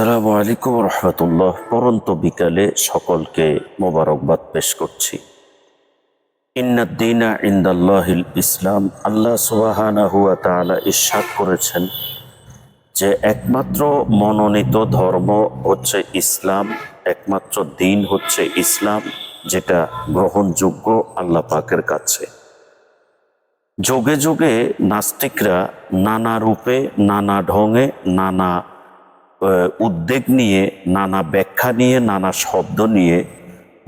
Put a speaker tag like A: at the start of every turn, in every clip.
A: আসসালামু আলাইকুম রহমতুল্লাহ। পরন্ত বিকালে সকলকে মোবারকবাদ পেশ করছি। ইন্নাদ্দিনা ইন্দাল্লাহিল ইসলাম। আল্লাহ সুবাহানা হুয়া তাআলা ইরশাদ করেছেন যে একমাত্র মনোনীত ধর্ম হচ্ছে ইসলাম, একমাত্র দিন হচ্ছে ইসলাম, যেটা গ্রহণযোগ্য আল্লাহ পাকের কাছে। যোগে যোগে নাস্তিকরা নানা রূপে, নানা ঢঙে, নানা উদ্বেগ নিয়ে, নানা ব্যাখ্যা নিয়ে, নানা শব্দ নিয়ে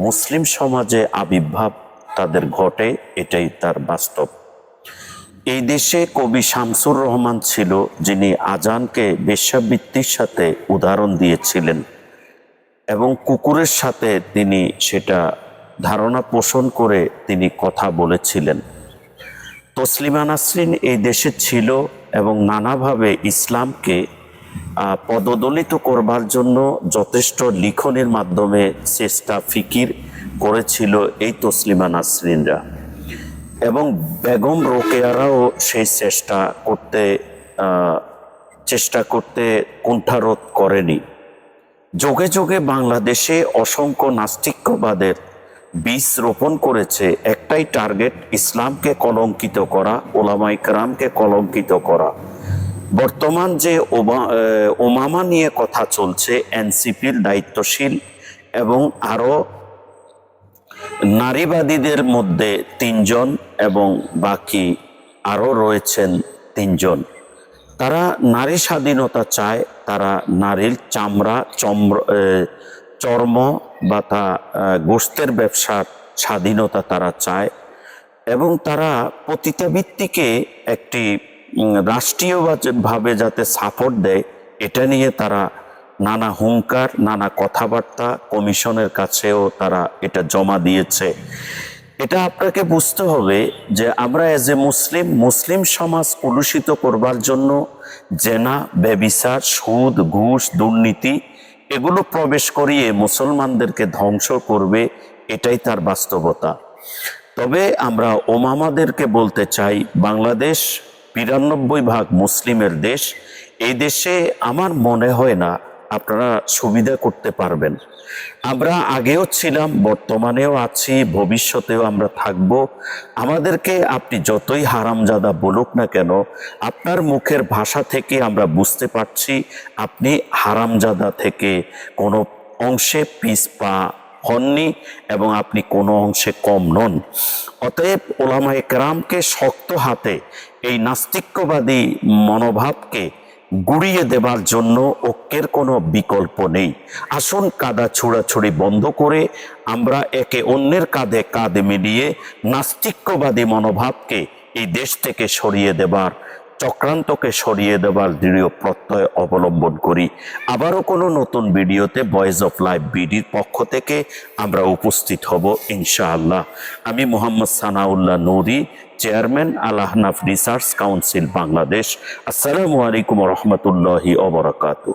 A: মুসলিম সমাজে আবির্ভাব তাদের ঘটে, এটাই তার বাস্তব। এই দেশে কবি শামসুর রহমান ছিল, যিনি আজানকে বেশ্যাবৃত্তির সাথে উদাহরণ দিয়েছিলেন এবং কুকুরের সাথে তিনি সেটা ধারণা পোষণ করে তিনি কথা বলেছিলেন। তসলিমা নাসরিন এই দেশে ছিল এবং নানাভাবে ইসলামকে পদদলিত করবার জন্য যথেষ্ট লিখনের মাধ্যমে চেষ্টা, ফিকির করেছিল এই তসলিমা নাসরিনরা। এবং বেগম রোকেয়ারাও সেই চেষ্টা করতে চেষ্টা করতে কুণ্ঠারোধ করেনি। যোগে যোগে বাংলাদেশে অসংখ্য নাস্তিক্যবাদের বীজ রোপণ করেছে। একটাই টার্গেট ইসলামকে কলঙ্কিত করা ওলামাই কেরামকে কলঙ্কিত করা। বর্তমান যে ওমামা নিয়ে কথা চলছে, এনসিপির দায়িত্বশীল এবং আরও নারীবাদীদের মধ্যে তিনজন এবং বাকি আরও রয়েছেন তিনজন। তারা নারী স্বাধীনতা চায়, তারা নারীর চামড়া, চম্র চর্ম বা তা গোস্তের ব্যবসার স্বাধীনতা তারা চায় এবং তারা পতিতাবৃত্তিকে একটি রাষ্ট্রীয়ভাবে যাতে সাপোর্ট দেয়, এটা নিয়ে তারা নানা হুঙ্কার, নানা কথাবার্তা কমিশনের কাছেও তারা এটা জমা দিয়েছে। এটা আপনাকে বুঝতে হবে যে আমরা এজ এ মুসলিম মুসলিম সমাজ কলুষিত করবার জন্য জেনা, ব্যবিচার, সুদ, ঘুষ, দুর্নীতি এগুলো প্রবেশ করিয়ে মুসলমানদেরকে ধ্বংস করবে, এটাই তার বাস্তবতা। তবে আমরা ওমামাদেরকে বলতে চাই, বাংলাদেশ বিরানব্বই ভাগ মুসলিমের দেশ, এই দেশে আমার মনে হয় না আপনারা সুবিধা করতে পারবেন। আমরা আগেও ছিলাম, বর্তমানেও আছি, ভবিষ্যতেও আমরা থাকব। আমাদেরকে আপনি যতই হারামজাদা বলুক না কেন, আপনার মুখের ভাষা থেকে আমরা বুঝতে পারছি, আপনি হারামজাদা থেকে কোনো অংশে পিস পা হননি এবং আপনি কোনো অংশে কম নন। অতএব ওলামা একরামকে শক্ত হাতে এই নাস্তিক্যবাদী মনোভাবকে গুড়িয়ে দেবার জন্য ঐক্যের কোনো বিকল্প নেই। আসুন কাদা ছুড়াছুড়ি বন্ধ করে আমরা একে অন্যের কাঁধে কাঁধে মিলিয়ে নাস্তিক্যবাদী মনোভাবকে এই দেশ থেকে সরিয়ে দেবার চক্রান্তকে সরিয়ে দেবার দৃঢ় প্রত্যয় অবলম্বন করি। আবারও কোনো নতুন ভিডিওতে ভয়েস অফ লাইফ বিডির পক্ষ থেকে আমরা উপস্থিত হব ইনশাআল্লাহ। আমি Mohammad Sanaullah Nuri, chairman Alahnaf research council Bangladesh. আসসালামু আলাইকুম রহমতুল্লাহি অবরাকাতু